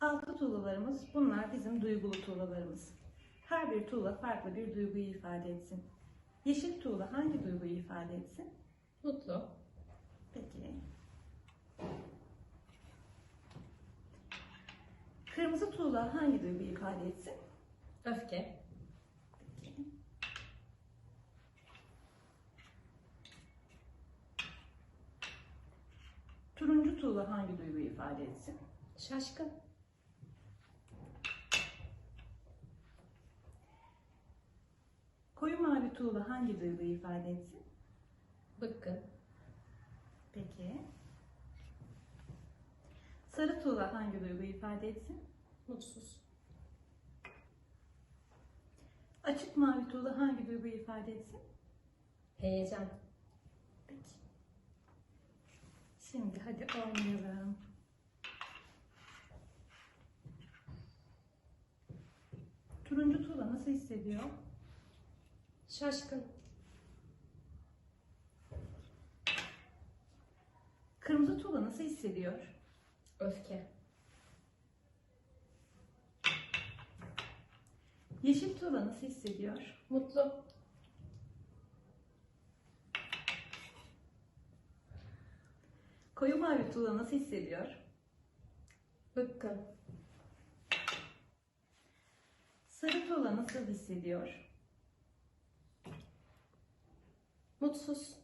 Altı tuğlalarımız bunlar bizim duygulu tuğlalarımız. Her bir tuğla farklı bir duyguyu ifade etsin. Yeşil tuğla hangi duyguyu ifade etsin? Mutlu. Peki. Kırmızı tuğla hangi duyguyu ifade etsin? Öfke. Peki. Turuncu tuğla hangi duyguyu ifade etsin? Şaşkın. Koyu mavi tuğla hangi duyguyu ifade etsin? Bıkkın. Peki. Sarı tuğla hangi duyguyu ifade etsin? Mutsuz. Açık mavi tuğla hangi duyguyu ifade etsin? Heyecan. Peki. Şimdi hadi oynayalım. Turuncu tuğla nasıl hissediyor? Şaşkın. Kırmızı tuğla nasıl hissediyor? Öfke. Yeşil tuğla nasıl hissediyor? Mutlu. Koyu mavi tuğla nasıl hissediyor? Bıkkın. Sarı tuğla nasıl hissediyor? Mutsuz.